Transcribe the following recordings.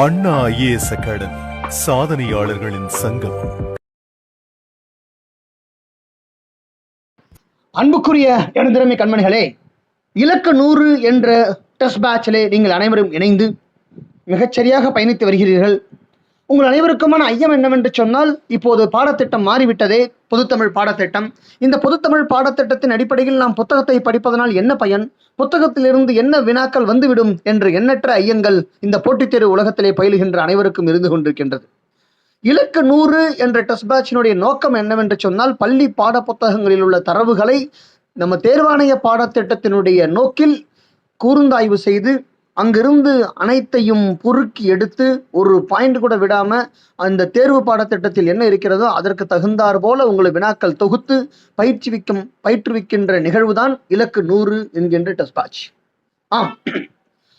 அண்ணா IAS academy சாதனையாளர்களின் சங்கம். அன்புக்குரிய எனதிறமை கண்மணிகளே இலக்கு நூறு என்ற டெஸ்ட் பேட்சிலே நீங்கள் அனைவரும் இணைந்து மிகச்சரியாக பயணித்து வருகிறீர்கள். உங்கள் அனைவருக்குமான ஐயம் என்னவென்று சொன்னால் இப்போது பாடத்திட்டம் மாறிவிட்டதே பொதுத்தமிழ் பாடத்திட்டம். இந்த பொதுத்தமிழ் பாடத்திட்டத்தின் அடிப்படையில் நாம் புத்தகத்தை படிப்பதனால் என்ன பயன்? புத்தகத்திலிருந்து என்ன வினாக்கள் வந்துவிடும் என்று எண்ணற்ற ஐயங்கள் இந்த போட்டித் தேர்வு உலகத்திலே பயிலுகின்ற அனைவருக்கும் இருந்து கொண்டிருக்கின்றது. இலக்கு நூறு என்ற டெஸ்ட் பேட்சினுடைய நோக்கம் என்னவென்று சொன்னால் பள்ளி பாட புத்தகங்களில் உள்ள தரவுகளை நம்ம தேர்வாணைய பாடத்திட்டத்தினுடைய நோக்கில் கூர்ந்தாய்வு செய்து அங்கிருந்து அனைத்தையும் பொறுக்கி எடுத்து ஒரு பாயிண்ட் கூட விடாம அந்த தேர்வு பாடத்திட்டத்தில் என்ன இருக்கிறதோ அதற்கு தகுந்தாற் போல உங்களை வினாக்கள் தொகுத்து பயிற்சிவிக்கும் பயிற்றுவிக்கின்ற நிகழ்வுதான் இலக்கு நூறு என்கின்ற டெஸ்ட் பேட்ச் ஆம்.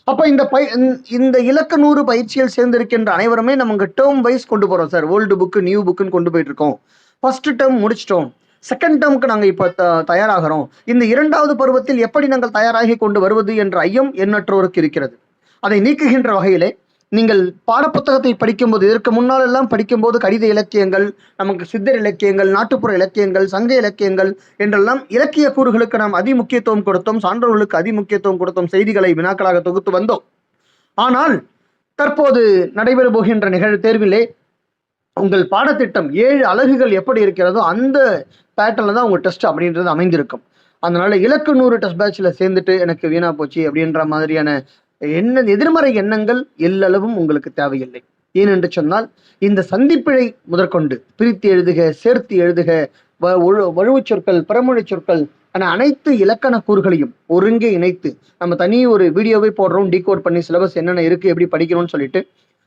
அப்ப இந்த பை இந்த- இந்த இலக்க நூறு பயிற்சியில் சேர்ந்திருக்கின்ற அனைவருமே நம்ம டேர்ம் வைஸ் கொண்டு போறோம் சார். ஓல்டு புக்கு நியூ புக்குன்னு கொண்டு போயிட்டு இருக்கோம். ஃபர்ஸ்ட் டேர்ம் முடிச்சிட்டோம். செகண்ட் டேர்முக்கு நாங்கள் இப்போ த தயாராகிறோம். இந்த இரண்டாவது பருவத்தில் எப்படி நாங்கள் தயாராகி கொண்டு வருவது என்ற ஐயம் எண்ணற்றோருக்கு இருக்கிறது. அதை நீக்குகின்ற வகையிலே நீங்கள் பாடப்புத்தகத்தை படிக்கும்போது இதற்கு முன்னால் எல்லாம் படிக்கும்போது கடித இலக்கியங்கள் நமக்கு சித்தர் இலக்கியங்கள் நாட்டுப்புற இலக்கியங்கள் சங்க இலக்கியங்கள் என்றெல்லாம் இலக்கிய கூறுகளுக்கு நாம் அதிமுக்கியத்துவம் கொடுத்தோம் சான்றோர்களுக்கு அதிமுக்கியத்துவம் கொடுத்தோம் செய்திகளை வினாக்களாக தொகுத்து வந்தோம். ஆனால் தற்போது நடைபெற போகின்ற நிகழ்வு தேர்விலே உங்கள் பாடத்திட்டம் ஏழு அலகுகள் எப்படி இருக்கிறதோ அந்த பேட்டர்ல தான் உங்கள் டெஸ்ட் அப்படின்றது அமைந்திருக்கும். அதனால இலக்கு நூறு டெஸ்ட் பேட்ச்ல சேர்ந்துட்டு எனக்கு வீணா போச்சு அப்படின்ற மாதிரியான என்ன எதிர்மறை எண்ணங்கள் எல்லளவும் உங்களுக்கு தேவையில்லை. ஏனென்று சொன்னால் இந்த சந்திப்பிழை முதற்கொண்டு பிரித்து எழுதுக சேர்த்து எழுதுக வ- வழுவுச் சொற்கள் பிறமொழி சொற்கள் என அனைத்து இலக்கண கூறுகளையும் ஒருங்கே இணைத்து நம்ம தனி ஒரு வீடியோவை போடுறோம் டீகோட் பண்ணி சிலபஸ் என்னென்ன இருக்கு எப்படி படிக்கணும்னு சொல்லிட்டு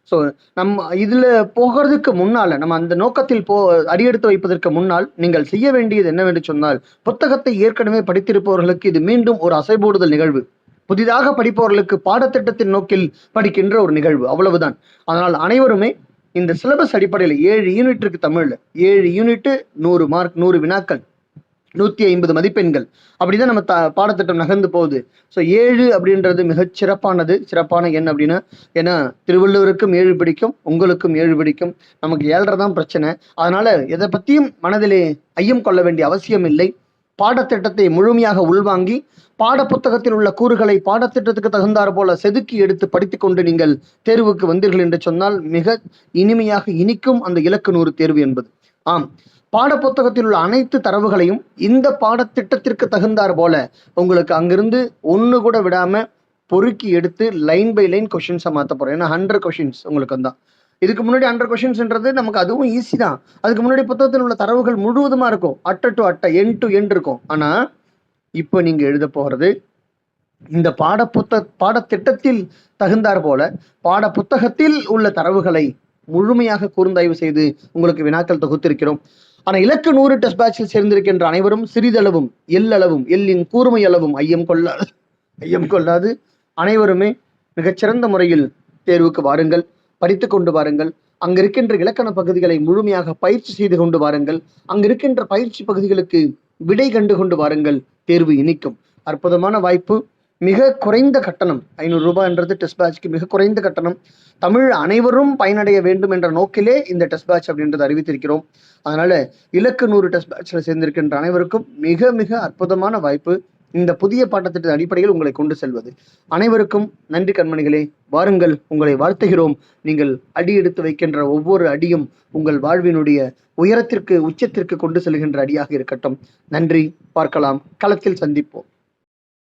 ஸோ நம்ம இதுல போகிறதுக்கு முன்னால நம்ம அந்த நோக்கத்தில் போ அடியெடுத்து வைப்பதற்கு முன்னால் நீங்கள் செய்ய வேண்டியது என்னவென்று சொன்னால் புத்தகத்தை ஏற்கனவே படித்திருப்பவர்களுக்கு இது மீண்டும் ஒரு அசைபோடுதல் நிகழ்வு. புதிதாக படிப்பவர்களுக்கு பாடத்திட்டத்தின் நோக்கில் படிக்கின்ற ஒரு நிகழ்வு. அவ்வளவுதான். அதனால் அனைவருமே இந்த சிலபஸ் அடிப்படையில் ஏழு யூனிட் இருக்கு ஏழு யூனிட்டு நூறு மார்க் நூறு வினாக்கள். நூத்தி ஐம்பது மதிப்பெண்கள். அப்படிதான் நம்ம த பாடத்திட்டம் நகர்ந்து போகுது. ஸோ ஏழு அப்படின்றது மிகச் சிறப்பானது. சிறப்பான எண் அப்படின்னா ஏன்னா திருவள்ளுவருக்கும் ஏழு பிடிக்கும் உங்களுக்கும் ஏழு பிடிக்கும். நமக்கு ஏழரை தான் பிரச்சனை. அதனால எதை பற்றியும் மனதிலே ஐயம் கொள்ள வேண்டிய அவசியம் இல்லை. பாடத்திட்டத்தை முழுமையாக உள்வாங்கி பாடப்புத்தகத்தில் உள்ள கூறுகளை பாடத்திட்டத்துக்கு தகுந்தார் போல செதுக்கி எடுத்து படித்துக் கொண்டு நீங்கள் தேர்வுக்கு வந்தீர்கள் என்று சொன்னால் மிக இனிமையாக இனிக்கும் அந்த இலக்கு நூறு தேர்வு என்பது. ஆம். பாடப்புத்தகத்தில் உள்ள அனைத்து தரவுகளையும் இந்த பாடத்திட்டத்திற்கு தகுந்தாற் போல உங்களுக்கு அங்கிருந்து ஒன்று கூட விடாம பொறுக்கி எடுத்து லைன் பை லைன் கொஷின்ஸை மாற்ற போறோம் ஏன்னா ஹண்ட்ரட் கொஷின்ஸ் உங்களுக்கு வந்தான் இதுக்கு முன்னாடி ஹண்ட்ரட் கொஷின்ஸ்ன்றது நமக்கு அதுவும் ஈஸி தான். அதுக்கு முன்னாடி புத்தகத்தில் உள்ள தரவுகள் முழுவதுமா இருக்கும். அட்டை டு அட்டை என் டு என் இருக்கும். ஆனா இப்போ நீங்கள் எழுத போகிறது இந்த பாடப்புத்த பாடத்திட்டத்தில் தகுந்தாற் போல பாட புத்தகத்தில் உள்ள தரவுகளை முழுமையாக கூர்ந்தாய்வு செய்து உங்களுக்கு வினாக்கள் தொகுத்திருக்கிறோம். ஆனால் இலக்கு நூறு டெஸ்ட் பேட்சில் சேர்ந்திருக்கின்ற அனைவரும் சிறிதளவும் எல்லளவும் எல்லின் கூர்மை அளவும் ஐயம் கொள்ள ஐயம் கொள்ளாது. அனைவருமே மிகச்சிறந்த முறையில் தேர்வுக்கு வாருங்கள் படித்து கொண்டு வாருங்கள். அங்க இருக்கின்ற இலக்கண பகுதிகளை முழுமையாக பயிற்சி செய்து கொண்டு வாருங்கள். அங்க இருக்கின்ற பயிற்சி பகுதிகளுக்கு விடை கண்டு கொண்டு வாருங்கள். தேர்வு இனிக்கும். அற்புதமான வாய்ப்பு. மிக குறைந்த கட்டணம் ஐநூறு ரூபாய்ன்றது டெஸ்ட் பேட்ச்க்கு மிக குறைந்த கட்டணம். தமிழ் அனைவரும் பயனடைய வேண்டும் என்ற நோக்கிலே இந்த டெஸ்ட் பேட்ச் அப்படின்றது அறிவித்திருக்கிறோம். அதனால இலக்கு நூறு டெஸ்ட் பேட்ச்ல சேர்ந்திருக்கின்ற அனைவருக்கும் மிக மிக அற்புதமான வாய்ப்பு இந்த புதிய பாட்டத்திட்ட அடிப்படையில் உங்களை கொண்டு செல்வது. அனைவருக்கும் நன்றி கண்மணிகளே. வாருங்கள் உங்களை வாழ்த்துகிறோம். நீங்கள் அடி எடுத்து வைக்கின்ற ஒவ்வொரு அடியும் உங்கள் வாழ்வினுடைய உயரத்திற்கு உச்சத்திற்கு கொண்டு செல்கின்ற அடியாக இருக்கட்டும். நன்றி. பார்க்கலாம். களத்தில் சந்திப்போம்.